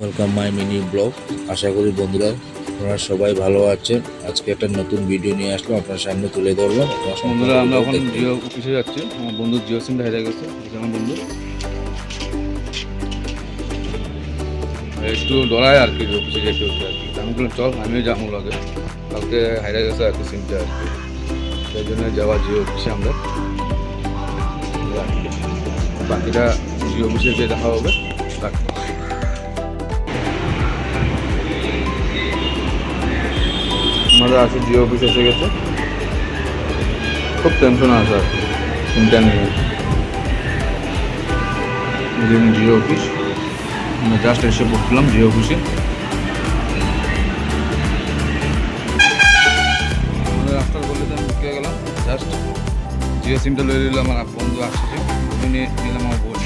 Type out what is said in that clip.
Welcome my mini blog আশা করি বন্ধুরা আপনারা সবাই ভালো আছেন। আজকে একটা নতুন ভিডিও নিয়ে আসলাম আপনার সামনে তুলে ধরলাম। বন্ধুরা, আমরা এখন জিও অফিসে যাচ্ছি। আমার বন্ধু জিও সিমটা হেরে গেছে। আমার বন্ধু। একটু ডরায় আর কি অফিসে যেতে হচ্ছে আর কি আমি বললাম, চল, আমিও যাব লাগে কালকে হেরে গেছে আর কি সিমটা আর কি। সেই জন্য যাওয়া জিও অফিসে আমরা। বাকিটা জিও অফিসে গিয়ে দেখা হবে। আমাদের আছে জিও অফিস এসে গেছে। খুব টেনশন আছে আর চিন্তা নিয়ে। এই জিও অফিস, আমরা জাস্ট এসে পড়ছিলাম জিও অফিসে। আমাদের রাস্তার বললে তো আমি গেলাম জাস্ট জিও সিমটা লয়ে নিলাম আমার বন্ধু আসছে। নিয়ে নিলাম আমার বোর্ড